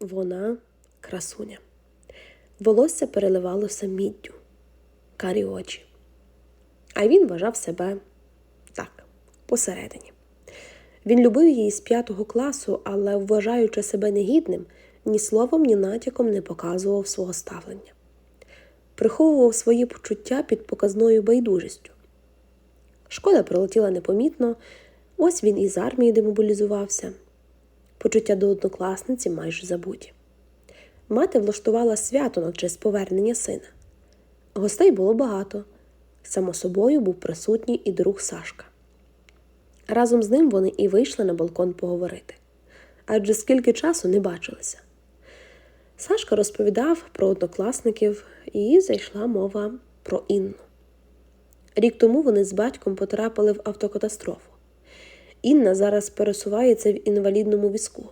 Вона красуня. Волосся переливалося міддю, карі очі. А він вважав себе так, посередині. Він любив її з п'ятого класу, але, вважаючи себе негідним, ні словом, ні натяком не показував свого ставлення. Приховував свої почуття під показною байдужістю. Шкода пролетіла непомітно, ось він із армії демобілізувався. Почуття до однокласниці майже забуті. Мати влаштувала свято на честь повернення сина. Гостей було багато. Само собою був присутній і друг Сашка. Разом з ним вони і вийшли на балкон поговорити. Адже скільки часу не бачилися. Сашка розповідав про однокласників, і зайшла мова про Інну. Рік тому вони з батьком потрапили в автокатастрофу. Інна зараз пересувається в інвалідному візку.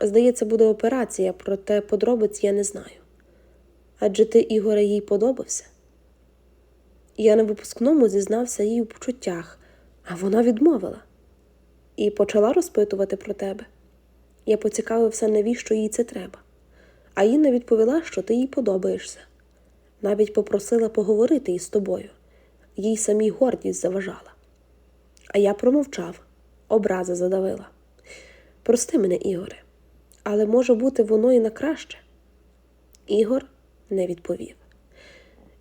Здається, буде операція, проте подробиць я не знаю. Адже ти, Ігоре, їй подобався? Я на випускному зізнався їй у почуттях, а вона відмовила і почала розпитувати про тебе. Я поцікавився, навіщо їй це треба. А Інна відповіла, що ти їй подобаєшся. Навіть попросила поговорити із тобою. Їй самій гордість заважала. А я промовчав, образа задавила. Прости мене, Ігоре, але може бути воно і на краще. Ігор не відповів.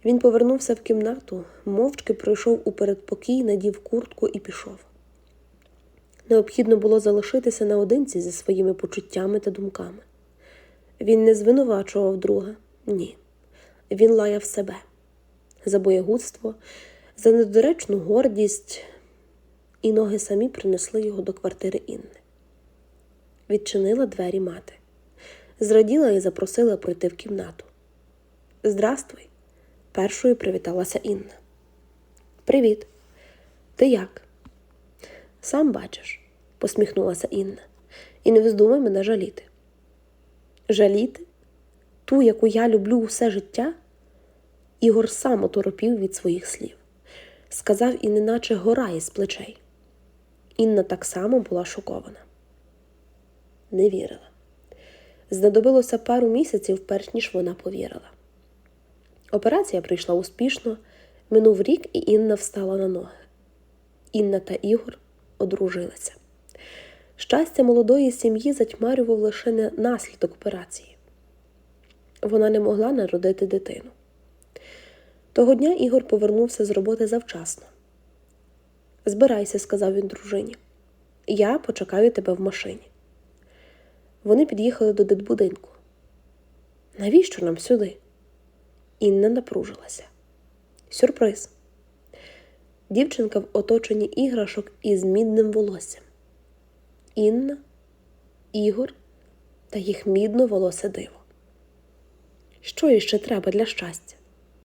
Він повернувся в кімнату, мовчки пройшов у передпокій, надів куртку і пішов. Необхідно було залишитися наодинці зі своїми почуттями та думками. Він не звинувачував друга, ні. Він лаяв себе за боєгудство, за недоречну гордість, і ноги самі принесли його до квартири Інни. Відчинила двері мати, зраділа і запросила пройти в кімнату. Здрастуй, першою привіталася Інна. Привіт. Ти як? Сам бачиш, посміхнулася Інна, і не вздумай мене жаліти. Жаліти? Ту, яку я люблю усе життя? Ігор сам оторопів від своїх слів. Сказав і неначе гора із плечей. Інна так само була шокована. Не вірила. Знадобилося пару місяців, перш ніж вона повірила. Операція прийшла успішно, минув рік, і Інна встала на ноги. Інна та Ігор одружилися. Щастя молодої сім'ї затьмарював лише не наслідок операції. Вона не могла народити дитину. Того дня Ігор повернувся з роботи завчасно. Збирайся, сказав він дружині. Я почекаю тебе в машині. Вони під'їхали до дитбудинку. Навіщо нам сюди? Інна напружилася. Сюрприз. Дівчинка в оточенні іграшок із мідним волоссям. Інна, Ігор та їх мідно волосе диво. Що іще треба для щастя?